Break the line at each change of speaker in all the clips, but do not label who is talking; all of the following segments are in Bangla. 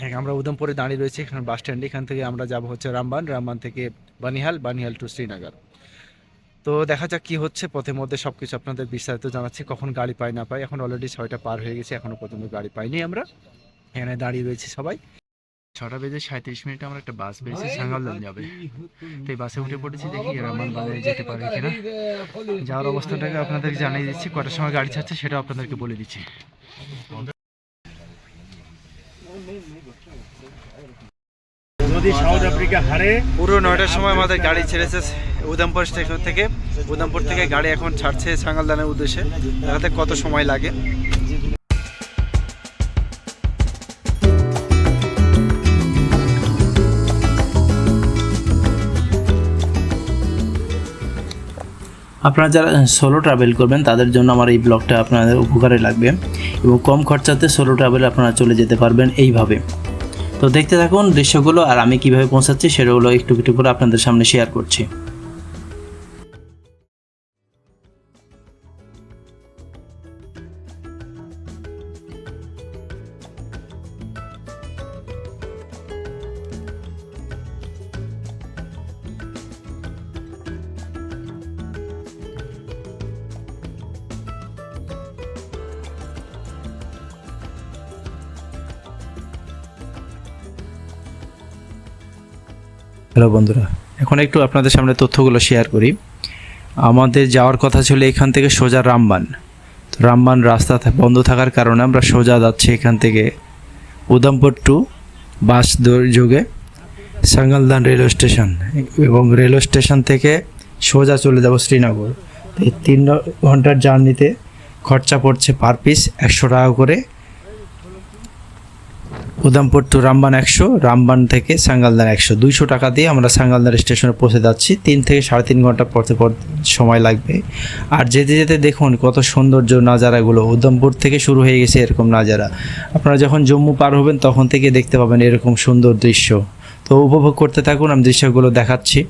হ্যাঁ, আমরা উদমপুরে দাঁড়িয়ে রয়েছি এখানে বাস স্ট্যান্ডে এখান থেকে আমরা যাব হচ্ছে রামবান। রামবান থেকে বানিহাল বানিহাল টু শ্রীনগর। তো দেখা যাক কি হচ্ছে পথের মধ্যে সব কিছু আপনাদের বিস্তারিত জানাচ্ছি। কখন গাড়ি পাই না পাই এখন অলরেডি ছয়টা পার হয়ে গেছে এখনও পর্যন্ত গাড়ি পাইনি আমরা। এখানে দাঁড়িয়ে রয়েছি সবাই। ছটা বেজে সাঁত্রিশ মিনিটে আমরা একটা বাস পেয়েছি সাঙ্গালদান যাবে। তো এই বাসে উঠে পড়েছি দেখি রামবান বাজারে যেতে পারে কিনা। যাওয়ার অবস্থাটাকে আপনাদেরকে জানিয়ে দিচ্ছি কটার সময় গাড়ি ছাড়ছে সেটা আপনাদেরকে বলে দিচ্ছি।
যদি সাউথ আফ্রিকা হারে
পুরো নয়টার সময় আমাদের গাড়ি ছেড়েছে উদমপুর স্টেশন থেকে। উদমপুর থেকে গাড়ি এখন ছাড়ছে সাঙ্গালদানের উদ্দেশ্যে। দেখাতে কত সময় লাগে।
আপনারা যারা সোলো ট্রাভেল করবেন তাদের জন্য আমার এই ব্লগটা আপনাদের উপকারে লাগবে। এবং কম খরচাতে সোলো ট্রাভেল আপনারা চলে যেতে পারবেন এইভাবে। তো দেখতে থাকুন দৃশ্যগুলো আর আমি কীভাবে পৌঁছাচ্ছি সেগুলো একটু একটু করে আপনাদের সামনে শেয়ার করছি। হ্যালো বন্ধুরা, এখন একটু আপনাদের সামনে তথ্যগুলো শেয়ার করি। আমাদের যাওয়ার কথা ছিল এখান থেকে সোজা রামবান। তো রামবান রাস্তা বন্ধ থাকার কারণে আমরা সোজা যাচ্ছি এখান থেকে উদমপুর টু বাস যোগে সাঙ্গালদান রেলওয়ে স্টেশন এবং রেলওয়ে স্টেশন থেকে সোজা চলে যাব শ্রীনগর। এই তিন ঘণ্টার জার্নিতে খরচা পড়ছে পার পিস একশো টাকা করে উদামপুর টু রামবান একশো, রামবান থেকে সাঙ্গালদার একশো। দুইশো টাকা দিয়ে আমরা সাঙ্গালদার স্টেশনে পৌঁছে যাচ্ছি। তিন থেকে সাড়ে তিন ঘণ্টা পরতে পর সময় লাগবে। আর যেতে যেতে দেখুন কত সৌন্দর্য নাজারাগুলো। উদামপুর থেকে শুরু হয়ে গেছে এরকম নাজারা। আপনারা যখন জম্মু পার হবেন, তখন থেকে দেখতে পাবেন এরকম সুন্দর দৃশ্য। তো উপভোগ করতে থাকুন, আমি দৃশ্যগুলো দেখাচ্ছি।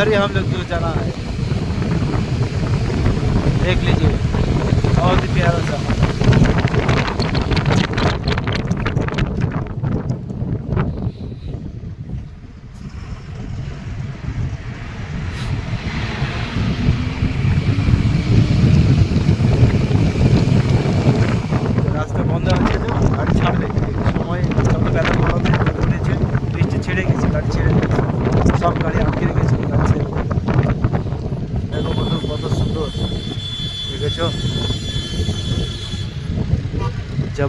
इधर ही हम लोग जो जाना है। देख लीजिए। बहुत ही प्यारा सा।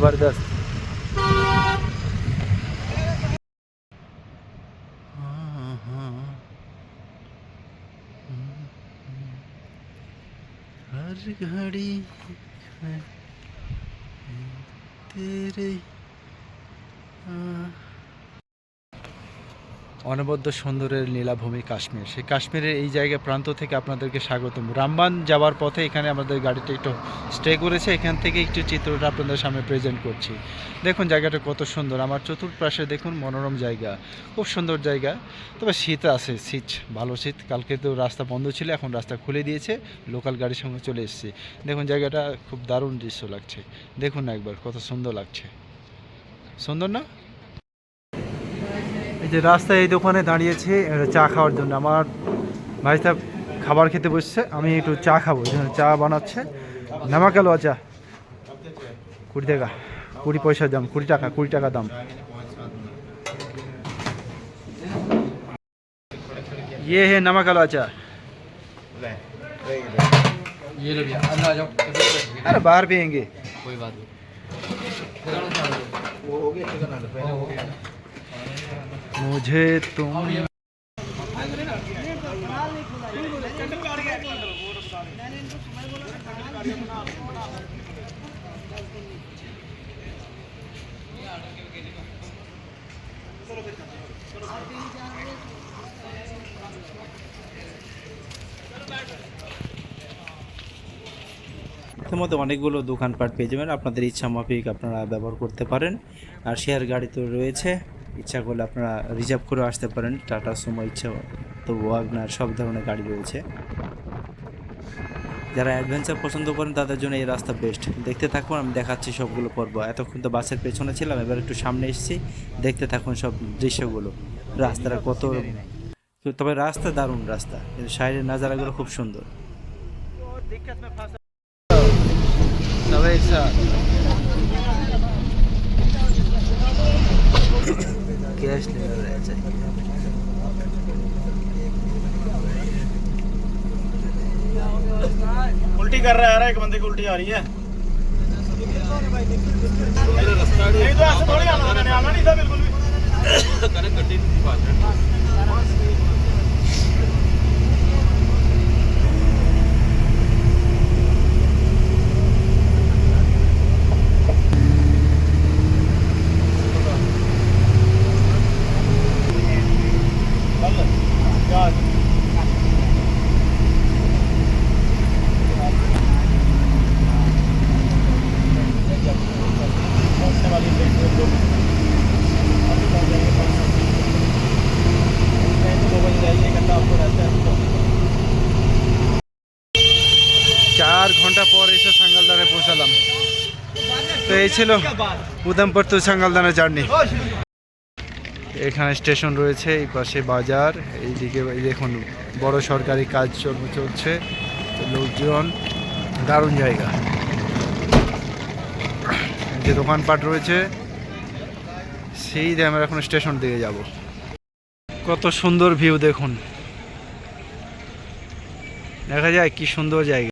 જબરદસ્ત हर घड़ी तेरे आ অনবদ্য সুন্দরের নীলাভূমি কাশ্মীর। সেই কাশ্মীরের এই জায়গা প্রান্ত থেকে আপনাদেরকে স্বাগতম। রামবান যাওয়ার পথে এখানে আমাদের গাড়িটা একটু স্টে করেছে। এখান থেকে একটু চিত্রটা আপনাদের সামনে প্রেজেন্ট করছি। দেখুন জায়গাটা কত সুন্দর। আমার চতুর্পাশে দেখুন মনোরম জায়গা। খুব সুন্দর জায়গা। তবে শীত আছে, শীত, ভালো শীত। কালকে তো রাস্তা বন্ধ ছিল, এখন রাস্তা খুলে দিয়েছে। লোকাল গাড়ির সঙ্গে চলে এসেছি। দেখুন জায়গাটা খুব দারুণ দৃশ্য লাগছে। দেখুন না একবার, কত সুন্দর লাগছে। সুন্দর না? যে রাস্তায় এই দোকানে দাঁড়িয়েছে এটা চা খাওয়ার জন্য আমার ভাই সাহেব খাবার খেতে বসছে আমি একটু চা খাবো এই জন্য চা বানাচ্ছে নামা কেন চা কুড়ি টাকা কুড়ি পয়সা দাম কুড়ি টাকা কুড়ি টাকা দাম ये है नमक वाला अचार
ये लो भैया अंदर आ जाओ
अरे बाहर पियेंगे
कोई बात नहीं
मुझे तुम
মধ্যে অনেকগুলো দোকানপাট পেয়ে যাবেন আপনাদের ইচ্ছা মাফিক আপনারা ব্যবহার করতে পারেন আর শেয়ার গাড়ি তো রয়েছে ইচ্ছা করলে আপনারা রিজার্ভ করে আসতে পারেন। টাটা সুমো ইচ্ছা তো ওয়াগনার সব ধরনের গাড়ি রয়েছে। যারা অ্যাডভেঞ্চার পছন্দ করেন তাদের জন্য এই রাস্তা বেস্ট দেখতে থাকুন আমি দেখাচ্ছি সবগুলো পর্ব। এতক্ষণ তো বাসের পেছনে ছিলাম এবার একটু সামনে এসেছি। দেখতে থাকুন সব দৃশ্যগুলো। রাস্তাটা কত তবে রাস্তা দারুণ রাস্তা। কিন্তু সাইডের নাজারাগুলো খুব সুন্দর।
कैश लेना रह चाहिए।
उल्टी कर रहा है यार, एक बंदे की उल्टी आ रही है। नहीं तो ऐसे थोड़ी आना था, आना नहीं था बिल्कुल भी।
চার ঘণ্টা পর এসে সাঙ্গালদারে পৌঁছালাম। তো এই ছিল উদমপুর টু সাঙ্গালদানের জার্নি। এখানে স্টেশন রয়েছে, এই পাশে বাজার, এইদিকে এই দেখুন, বড় সরকারি কাজ চল- চলছে। লোকজন, দারুণ জায়গা। যে দোকানপাট রয়েছে, সেই দিয়ে আমরা এখন স্টেশন দিকে যাব। কত সুন্দর ভিউ দেখুন। দেখা যায় কি সুন্দর জায়গা।